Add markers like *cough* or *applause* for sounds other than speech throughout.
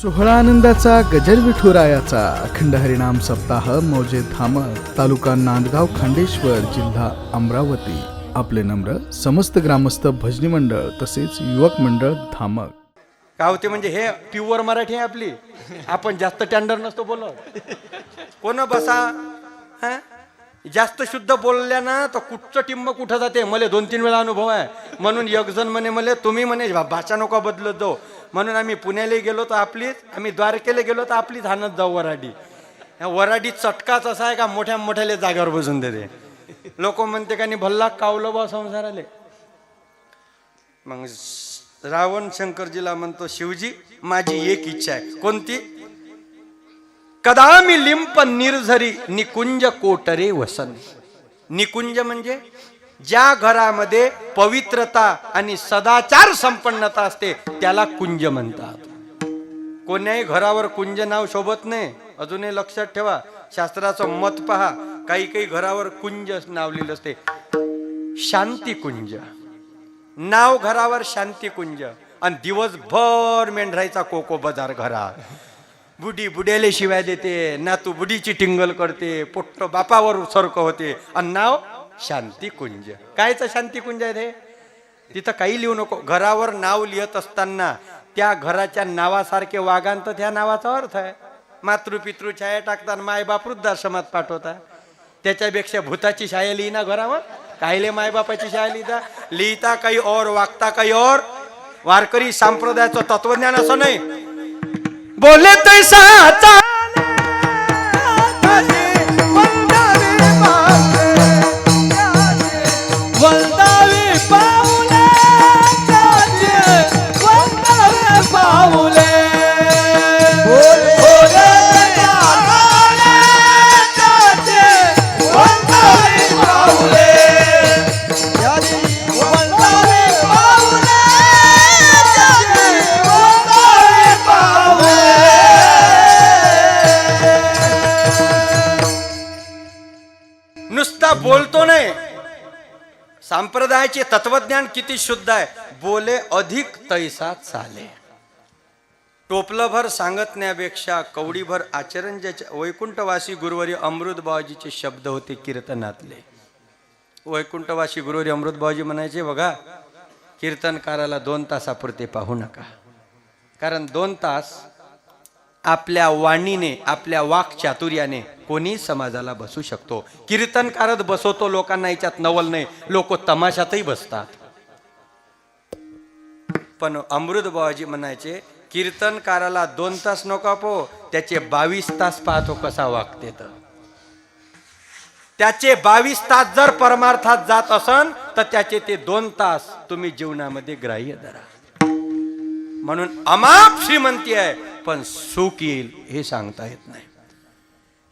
सोहळा आनंदाचा गजर विठुरायाचा. अखंड हरिनाम सप्ताह मौजे धामक तालुका नांदगाव खांडेश्वर जिल्हा अमरावती. आपले नम्र समस्त ग्रामस्थ भजनी मंडळ तसेच युवक मंडळ धामक. का होते म्हणजे हे प्युअर मराठी आहे आपली. आपण जास्त टँडर नसतो बोलत. कोण बसा? हा? जास्त शुद्ध बोलल्या ना तर कुठचं टिंब कुठं जाते? मला दोन तीन वेळा अनुभव आहे. म्हणून एकजण म्हणे मला तुम्ही म्हणे भाषा नको बदलत जाऊ. म्हणून आम्ही पुण्याला गेलो तर आपलीच आम्ही द्वारकेला गेलो तर आपलीच हाणत जाऊ वराडी. ह्या वराडी चटकाच असा आहे का मोठ्या मोठ्याले जागेवर बसून देते. लोक म्हणते का नाही भल्ला कावलं बा संसाराले. मग रावण शंकरजीला म्हणतो शिवजी माझी एक इच्छा आहे. कोणती? कदामी लिंप निर्झरी निकुंज कोटरे वसन. निकुंज म्हणजे ज्या घरामध्ये पवित्रता आणि सदाचार संपन्नता असते त्याला कुंज म्हणतात. कोण्याही घरावर कुंज नाव शोभत नाही. अजूनही लक्षात ठेवा शास्त्राचं मत पहा. काही काही घरावर कुंज नाव लिहिलं असते. शांती कुंज नाव घरावर शांती कुंज आणि दिवसभर मेंढरायचा कोको बाजार घरात. बुडी बुड्याले शिवाय देते नातू बुडीची टिंगल करते पोट्ट बापावर सरक होते. आणि नाव शांती कुंज कायचं शांती कुंज आहे ते तिथं काही लिहू नको. घरावर नाव लिहित असताना त्या घराच्या नावासारखे वागान तर त्या नावाचा अर्थ आहे. मातृपितृ छाया टाकताना मायबाप वृद्धाश्रमात पाठवता. त्याच्यापेक्षा भूताची छाया लिहिना घरावर. कायले मायबापाची छाया लिहिता? लिहिता काही और वागता काही और. वारकरी संप्रदायाचं तत्वज्ञान असं नाही. बोले तैसा वंदावी त्याचे तत्वज्ञान किती शुद्ध आहे? बोले अधिक तैसा चाले. टोपलभर सांगतण्यापेक्षा कवडीभर आचरण ज्याच्या वैकुंठवासी गुरुवारी अमृतबाबाजीचे शब्द होते कीर्तनातले. वैकुंठवासी गुरुवारी अमृतबाबाजी म्हणायचे बघा कीर्तनकाराला दोन तासापुरते पाहू नका. कारण दोन तास आपल्या वाणीने आपल्या वाक चातुर्याने कोणी समाजाला बसू शकतो. कीर्तन करत बसवतो लोकांना याच्यात नवल नाही. लोक तमाशातही बसतात. पण अमृत बाबाजी म्हणायचे कीर्तनकाराला दोन तास नका पो त्याचे बावीस तास पाहतो कसा वागते तर. त्याचे बावीस तास जर परमार्थात जात असन तर त्याचे ते दोन तास तुम्ही जीवनामध्ये ग्राह्य धरा. म्हणून अमाप श्रीमंती आहे पण सुख येईल हे सांगता येत नाही.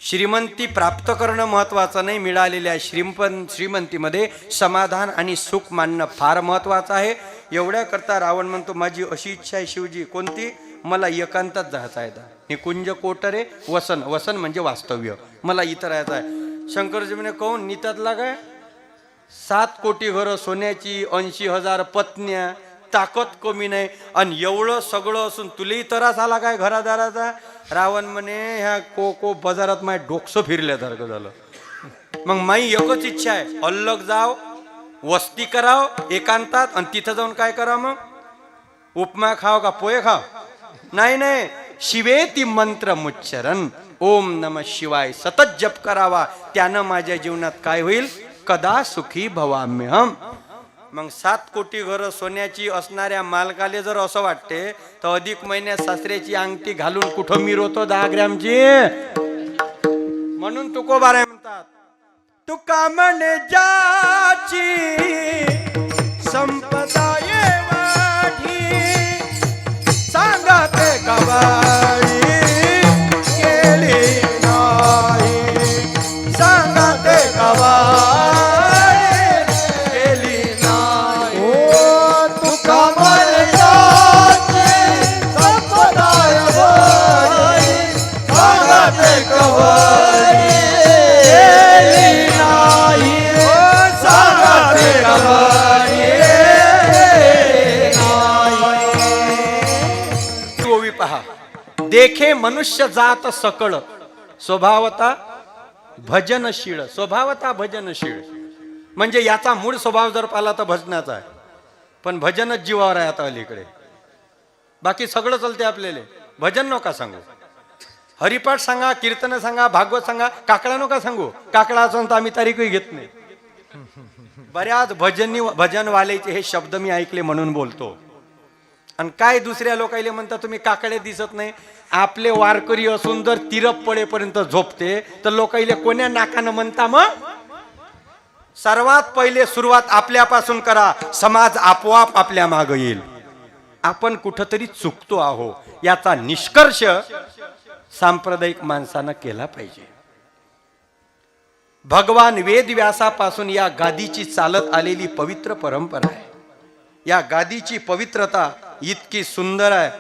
श्रीमंती प्राप्त करणं महत्वाचं नाही. मिळालेल्या श्रीमपन श्रीमंतीमध्ये समाधान आणि सुख मानणं फार महत्वाचं आहे. एवढ्या करता रावण म्हणतो माझी अशी इच्छा आहे शिवजी कोणती? मला एकांतात जायचं आहे. हे कुंज कोटरे वसन. वसन म्हणजे वास्तव्य. मला इथं राहायचं आहे. शंकरजी म्हणे कहून नितातला काय सात कोटी घरं सोन्याची ऐंशी हजार पत्न्या ताकद कमी नाही. आणि एवढं सगळं असून तुलाही त्रास आला काय घरादाराचा? रावण म्हणे ह्या को को बाजारात माय डोकसं फिरल्यासारखं झालं. मग माई एकच इच्छा आहे अल्लग जाव वस्ती कराव एकांतात आणि तिथं जाऊन काय करा मग? उपमा खाव का पोहे खाव? नाही नाही. शिवे ती मंत्र मुच्चरण ओम नम शिवाय. सतत जप करावा. त्यानं माझ्या जीवनात काय होईल? कदा सुखी भवाम्यहम मग सात कोटी घरं सोन्याची असणाऱ्या मालकाले जर असं वाटते तर अधिक महिन्यात सासऱ्याची अंगठी घालून कुठं मिरवतो दहा ग्रॅमची म्हणून तुकोबाराय म्हणतात तुका म्हणे ज्याची संपदा ये वाढी सांगते कवाडी देखे मनुष्य जात सकळ. स्वभावता भजनशीळ. स्वभावता भजनशीळ. म्हणजे याचा मूळ स्वभाव जर पाहिला तर भजनाचा आहे. पण भजनच जीवावर आहे आता अलीकडे. बाकी सगळं चालते आपल्याला. भजन नका सांगू. हरिपाठ सांगा कीर्तन सांगा भागवत सांगा काकडा नका सांगू. काकडा असून तर आम्ही तारीखही घेत नाही. बऱ्याच भजनी भजनवालेचे हे शब्द मी ऐकले म्हणून बोलतो. आणि काय दुसऱ्या लोकायले म्हणता तुम्ही काकडे दिसत नाही? आपले वारकरी असून जर तिरप पडेपर्यंत झोपते तर लोकायले कोण्या नाकानं म्हणता मग? सर्वात पहिले सुरुवात आपल्यापासून करा. समाज आपोआप आपल्या माग येईल. आपण कुठंतरी चुकतो आहो. याचा निष्कर्ष सांप्रदायिक माणसानं केला पाहिजे. भगवान वेदव्यासापासून या गादीची चालत आलेली पवित्र परंपरा आहे. या गादीची पवित्रता इतकी सुंदर आहे.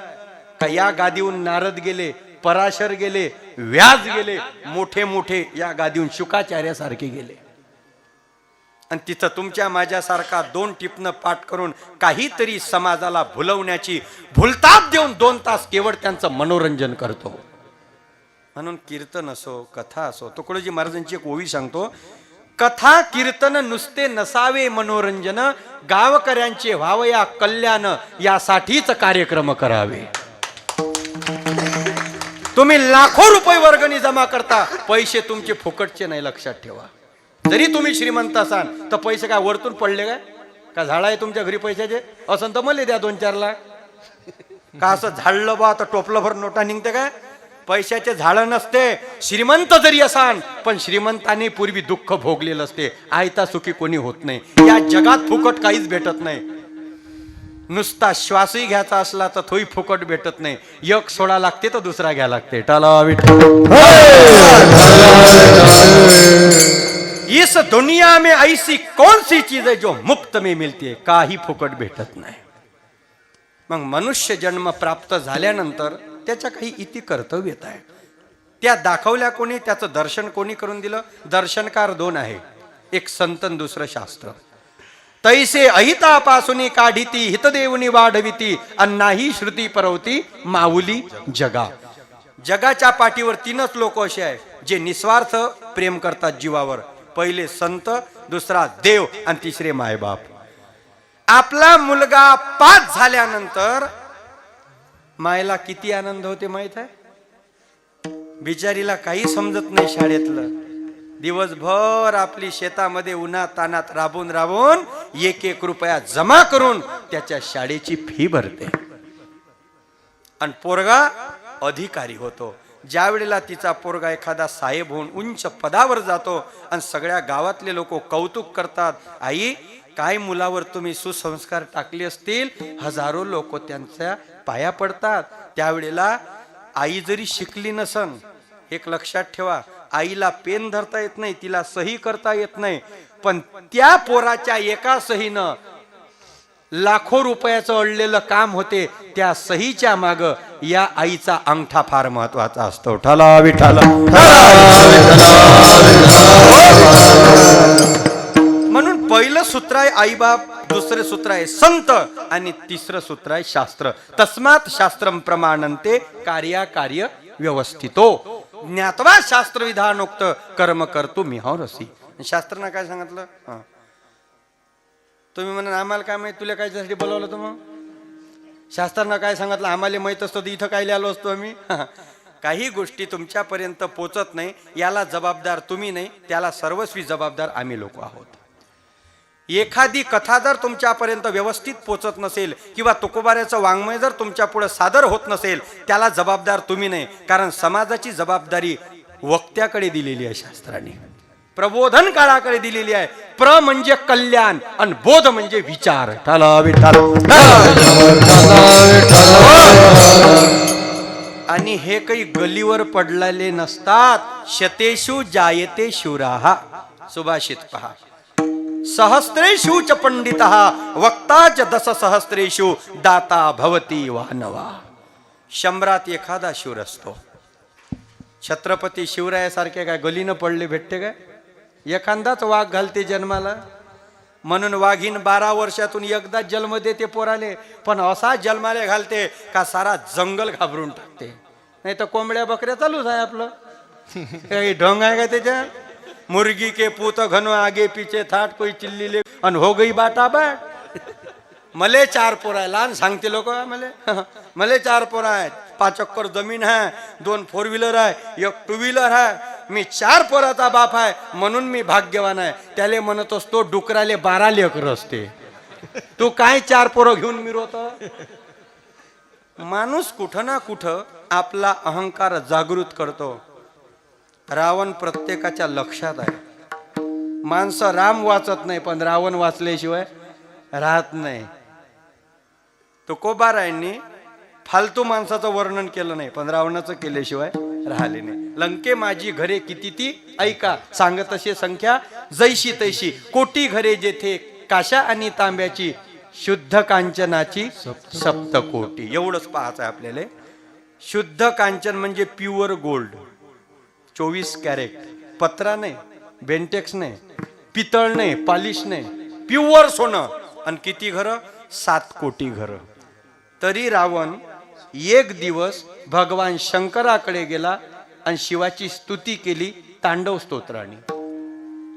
का या गादीहून नारद गेले पराशर गेले व्याज गेले मोठे मोठे या गादीहून शुकाचार्यासारखे गेले. आणि तिथं तुमच्या माझ्यासारखा दोन टिपणं पाठ करून काहीतरी समाजाला भुलवण्याची भुलताप देऊन दोन तास केवळ त्यांचं मनोरंजन करतो. म्हणून कीर्तन असो कथा असो तुकडोजी महाराजांची एक ओवी सांगतो कथा कीर्तन नुसते नसावे मनोरंजन गावकऱ्यांचे व्हावया कल्याण यासाठीच कार्यक्रम करावे. तुम्ही लाखो रुपये वर्गणी जमा करता पैसे तुमचे फुकटचे नाही लक्षात ठेवा. जरी तुम्ही श्रीमंत असाल तर पैसे काय वरतून पडले काय? का झाड आहे तुमच्या घरी पैशाचे? असं तर मला द्या दोन चार लाख. का असं झाडलं बा तर टोपलं भर नोटा निघते काय? पैशाचे झाडं नसते श्रीमंत जरी असान पण श्रीमंताने पूर्वी दुःख भोगलेलं असते. आयता सुखी कोणी होत नाही. या जगात फुकट काहीच भेटत नाही. नुसता श्वासही घ्यायचा असला तर तोही फुकट भेटत नाही. एक सोडा लागते तर दुसरा घ्या लागते. टाला इस दुनिया में ऐसी कौन सी चीज है जो मुफ्त में मिलती है? काही फुकट भेटत नाही. मग मनुष्य जन्म प्राप्त झाल्यानंतर त्याच्या काही इति कर्तव्यत आहे त्या दाखवल्या कोणी त्याचं दर्शन कोणी करून दिलं? दर्शनकार दोन आहे. एक संतन दुसरं शास्त्र. तैसे अहितापासून काढिती हितदेवनी वाढविती अन्नाही श्रुती परवती माऊली जगा. जगाच्या पाठीवर तीनच लोक असे आहे जे निस्वार्थ प्रेम करतात जीवावर. पहिले संत दुसरा देव आणि तिसरे मायबाप. आपला मुलगा पाच झाल्यानंतर मायला किती आनंद होते माहीत आहे? बिचारीला काही समजत नाही शाळेतलं. दिवसभर आपली शेतामध्ये उन्हा तानात राबून राबून एक एक रुपया जमा करून त्याच्या शाळेची फी भरते. आणि पोरगा अधिकारी होतो. ज्या वेळेला तिचा पोरगा एखादा साहेब होऊन उंच पदावर जातो आणि सगळ्या गावातले लोक कौतुक करतात आई काय मुलावर तुम्ही सुसंस्कार टाकले असतील? हजारो लोक त्यांच्या पाया पडतात त्यावेळेला आई जरी शिकली नसन एक लक्षात ठेवा आईला पेन धरता येत नाही तिला सही करता येत नाही पण त्या पोराच्या एका सहीनं लाखो रुपयाचं अडलेलं काम होते त्या सहीच्या माग या आईचा अंगठा फार महत्त्वाचा असतो. ठला विठाला म्हणून पहिलं सूत्र आहे आईबाप दुसरं सूत्र आहे संत आणि तिसरं सूत्र आहे शास्त्र. तस्मात शास्त्र प्रमाणंते कार्या कार्य व्यवस्थितो. ज्ञातवा शास्त्र विधानोक्त कर्म करतो मिहावरसी शास्त्रनं काय सांगितलं? तुम्ही म्हणा आम्हाला काय माहिती? तुला काय त्यासाठी बोलवलं तुम्ही शास्त्रानं काय सांगितलं? आम्हाला माहीत असतं तर इथं काय आलो असतो आम्ही? काही गोष्टी तुमच्यापर्यंत पोचत नाही याला जबाबदार तुम्ही नाही त्याला सर्वस्वी जबाबदार आम्ही लोक आहोत. एखादी कथा जर तुमच्यापर्यंत व्यवस्थित पोचत नसेल किंवा तुकोबाऱ्याचं वाङ्मय जर तुमच्यापुढे सादर होत नसेल त्याला जबाबदार तुम्ही नाही. कारण समाजाची जबाबदारी वक्त्याकडे दिलेली आहे शास्त्राने. प्रबोधन काळाकडे दिलेली आहे. प्र म्हणजे कल्याण आणि बोध म्हणजे विचार. आणि हे काही गलीवर पडलेले नसतात. शतेषु जायते शिवराहा सुभाषित पहा. सहस्रेषु च पंडित वक्ता च दस सहस्रेषु दाता भवती वानवा शंभरात एखादा शूर असतो। छत्रपती शिवरायासारखे काय गलीनं पडले भेटते काय? एखादाच वाघ घालते जन्माला। म्हणून वाघीन बारा वर्षातून एकदा जन्म देते पोराले पण असा जन्माले घालते का सारा जंगल घाबरून टाकते। नाही तर कोंबड्या बकऱ्या चालूच आहे आपलं। *laughs* काही ढोंग आहे का त्याच्या? मुर्गी के पूत घनो आगे पीछे थाट कोई चिल्ली ले। अन हो गई बाटा बाट। मले चार पोरं आहे लहान सांगते लोक मले. *laughs* मले चार पोरं आहेत पाच एकर जमीन आहे दोन फोर व्हीलर आहे एक टू व्हीलर आहे मी चार पोराचा बाप आहे। म्हणून मी भाग्यवान आहे. त्याले म्हणत असतो डुकराले बारा लेकर असते तू काय चार पोरं घेऊन मिरवत? माणूस कुठं ना कुठं आपला अहंकार जागृत करतो. रावण प्रत्येकाच्या लक्षात आहे. माणसं राम वाचत नाही पण रावण वाचल्याशिवाय राहत नाही. तुकोबारायांनी फालतू माणसाचं वर्णन केलं नाही पण रावणाचं केल्याशिवाय राहिले नाही. लंके माझी घरे किती ती? ऐका सांगत असे संख्या जैशी तैशी. कोटी घरे जेथे काशा आणि तांब्याची शुद्ध कांचनाची सप्तकोटी एवढंच पाहायचं आहे आपल्याला. शुद्ध कांचन म्हणजे प्युअर गोल्ड चोवीस कॅरेट. पत्रा नाही बेंटेक्स नाही पितळ नाही पालिश नाही. प्युअर सोनं. आणि किती घरं? सात कोटी घरं. तरी रावण एक दिवस भगवान शंकराकडे गेला आणि शिवाची स्तुती केली तांडव स्तोत्राने.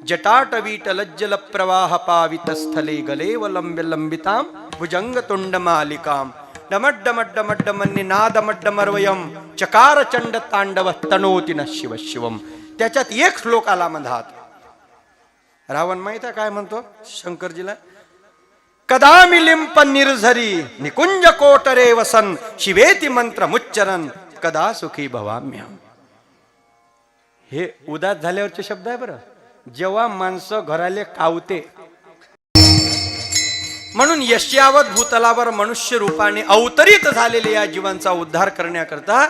जटाटवीटलज्जल प्रवाह पावित स्थले गलेवलंब्य लंबिताम भुजंग तुंड मालिकाम डमड्डमड्डमड्डमन्निनादमड्डमर्वयम चकार चंड तांडव तणोती न शिव शिवम. त्याच्यात एक श्लोक आला मधात. रावण माहीत आहे काय म्हणतो शंकरजीला? कदा मिलिंप निर्झरी निकुंज कोटरे वसन शिवेती मंत्र मुच्चरण कदा सुखी भवाम्यम हे उदास झाल्यावरचे शब्द आहे बरं. जेव्हा माणसं घराले कावते म्हणून यश्यावत भूतलावर मनुष्य रूपाने अवतरित झालेले या जीवांचा उद्धार करण्याकरता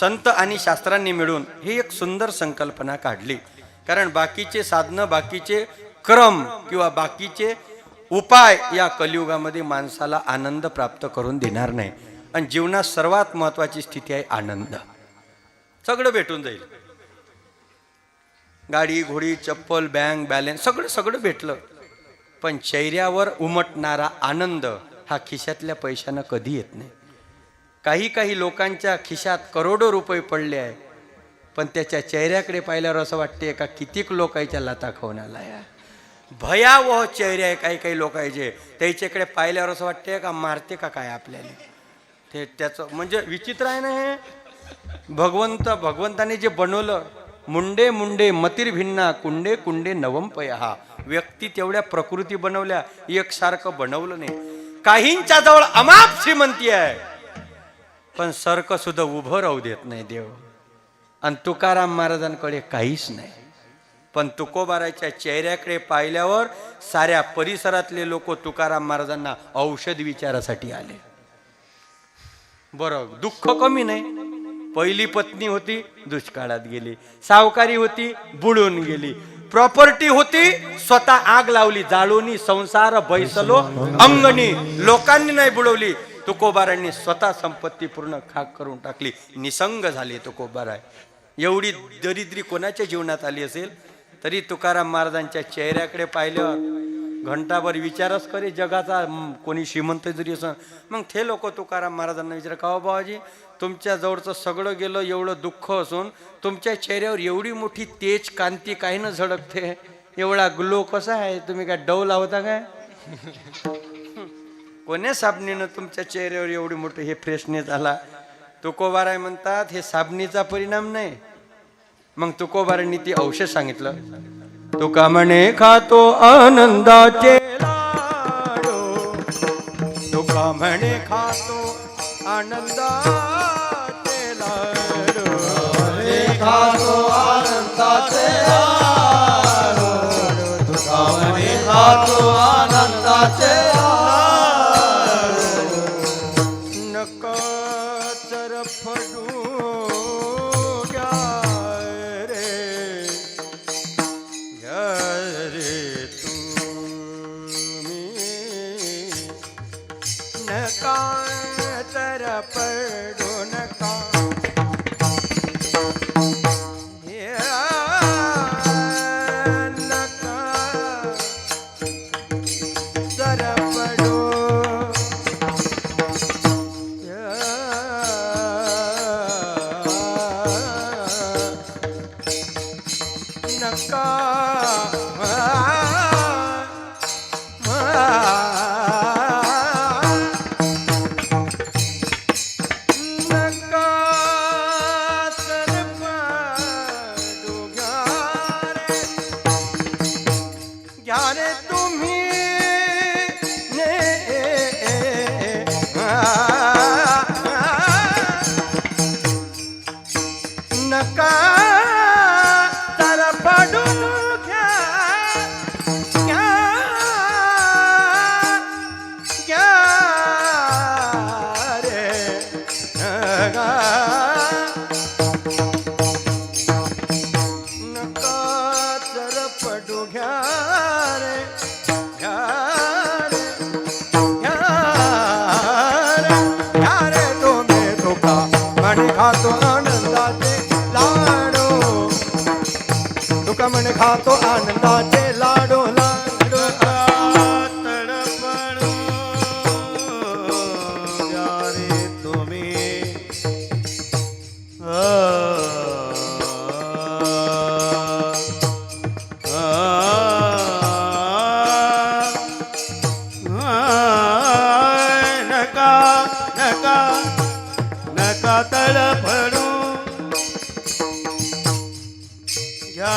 संत आणि शास्त्रांनी मिळून ही एक सुंदर संकल्पना काढली. कारण बाकीचे साधनं बाकीचे क्रम किंवा बाकीचे उपाय या कलियुगामध्ये माणसाला आनंद प्राप्त करून देणार नाही. आणि जीवनात सर्वात महत्वाची स्थिती आहे आनंद. सगळं भेटून जाईल. गाडी घोडी चप्पल बँक बॅलन्स सगळं सगळं भेटलं. पण चेहऱ्यावर उमटणारा आनंद हा खिशातल्या पैशानं कधी येत नाही. काही काही लोकांच्या खिशात करोडो रुपये पडले आहे पण त्याच्या चेहऱ्याकडे पाहिल्यावर असं वाटते का कितीक लोकांच्या लता खाऊन आला या भयावह चेहरे आहे काही काही लोकांचे त्याच्याकडे पाहिल्यावर असं वाटते का मारते का काय आपल्याला. ते त्याचं म्हणजे विचित्र आहे ना हे. भगवंत भगवंताने जे बनवलं मुंडे मुंडे मतीर भिन्ना कुंडे कुंडे नवंपय हा व्यक्ती तेवढ्या प्रकृती बनवल्या एकसारखं बनवलं नाही. काहींच्या जवळ अमाप श्रीमंती आहे. पण सरक सुद्धा उभं राहू देत नाही देव. आणि तुकाराम महाराजांकडे काहीच नाही. पण तुकोबाराच्या चेहऱ्याकडे पाहिल्यावर साऱ्या परिसरातले लोक तुकाराम महाराजांना औषध विचारासाठी आले. बरं दुःख कमी नाही. पहिली पत्नी होती दुष्काळात गेली. सावकारी होती बुडून गेली. प्रॉपर्टी होती स्वतः आग लावली जाळूनी संसार बैसलो अंगणी लोकांनी नाही बुडवली. तुकोबारांनी स्वतः संपत्ती पूर्ण खाक करून टाकली. निसंग झाली तुकोबाराय. एवढी दरिद्री कोणाच्या जीवनात आली असेल? तरी तुकाराम महाराजांच्या चेहऱ्याकडे पाहिल्यावर घंटाभर विचारच करे जगाचा कोणी श्रीमंत जरी असं. मग ते लोक तुकाराम महाराजांना विचार का हो बाबाजी तुमच्याजवळचं सगळं गेलं एवढं दुःख असून तुमच्या चेहऱ्यावर एवढी मोठी तेज कांती काही न झळकते? एवढा ग्लो कसा आहे? तुम्ही काय डव लावता काय? *laughs* कोण्या साबणीनं तुमच्या चेहऱ्यावर एवढी मोठी हे फ्रेशनेस आला? तुकोबाराय म्हणतात हे साबणीचा परिणाम नाही. मग तुकोबारांनी ती औषध सांगितलं. तुका म्हणे खातो आनंदाचे लाडू तुका म्हणे खातो आनंदाचे लाडू खातो आनंदाचे लाडू तुका म्हणे खातो आनंदाचे नक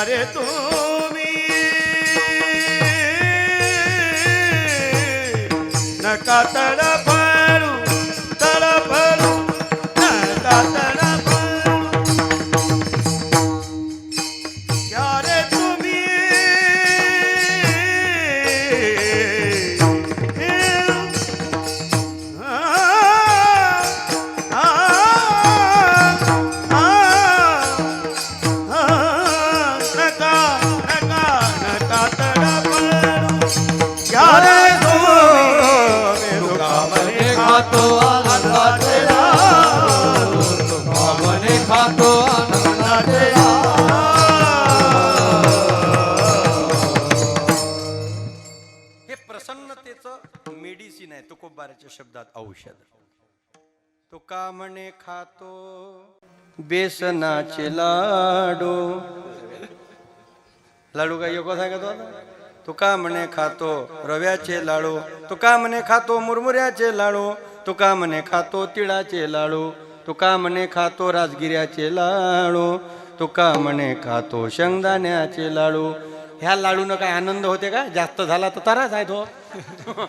घ्या रे तुम्ही नका तो का खातो बेसनाचे लाडू. लाडू काय योगा सांगतो तू तुका म्हणे खातो रव्याचे लाडू. तुका म्हणे खातो मुरमुऱ्याचे लाडू. तुका म्हणे खातो तिळाचे लाडू. तुका म्हणे खातो राजगिऱ्याचे लाडू. तुका म्हणे खातो शेंगदाण्याचे लाडू. ह्या लाडूनं काय आनंद होते का? जास्त झाला तर तराच आहे तो हो.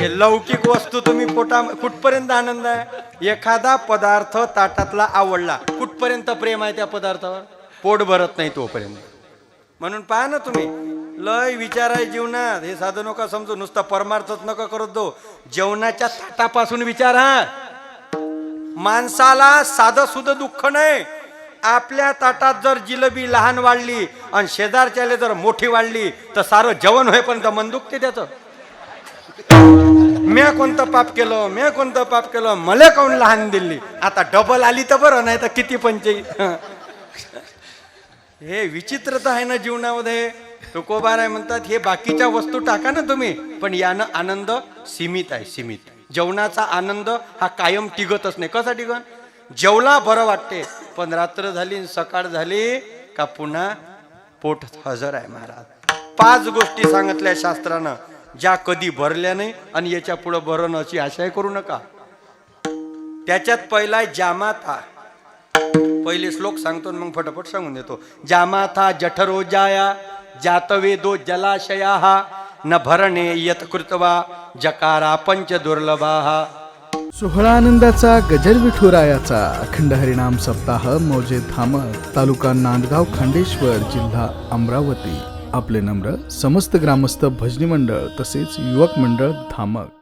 हे लौकिक वस्तू तुम्ही पोटा कुठपर्यंत आनंद आहे? एखादा पदार्थ ताटातला आवडला कुठपर्यंत प्रेम आहे त्या पदार्थावर? पोट भरत नाही तोपर्यंत. म्हणून पहा ना तुम्ही लय विचार आहे जीवनात. हे साधं नका समजू नुसतं परमार्थच नका करत दो जेवणाच्या ताटापासून विचार हा. माणसाला साधं सुद्धा दुःख नाही. आपल्या ताटात जर जिलबी लहान वाढली आणि शेजारच्याले जर मोठी वाढली तर सारं जेवण होईपर्यंत मन दुखते त्याचं. म्या कोणतं पाप केलं म्या कोणतं पाप केलं मला काऊन लहान दिली? आता डबल आली तर बरं नाही तर किती पंचाई *laughs* हे विचित्र तर आहे ना जीवनामध्ये. तुकोबार आहे म्हणतात हे बाकीच्या वस्तू टाका ना तुम्ही. पण यानं आनंद सीमित आहे सीमित. जेवणाचा आनंद हा कायम टिगतच नाही. कसा टिगन? जेवला बरं वाटते पण रात्र झाली आणि सकाळ झाली का पुन्हा पोट हजर आहे महाराज. पाच गोष्टी सांगितल्या शास्त्रानं. ज्या कधी भरल्या नाही आणि याच्यापुढे भरण अशी आशाही करू नका. त्याच्यात पहिला आहे जामाता पहिले श्लोक सांगतो आणि मग फटाफट सांगून देतो. जामाथा जठरो जाया जातवेदो जलाशया न भरणे यत कृतवा जकारा पंच दुर्लभा सोहळा आनंदाचा गजर विठुरायाचा अखंड हरिणाम सप्ताह मौजे धामक तालुका नांदगाव खांडेश्वर जिल्हा अमरावती. आपले नम्र समस्त ग्रामस्थ भजनी मंडळ तसेच युवक मंडळ धामक.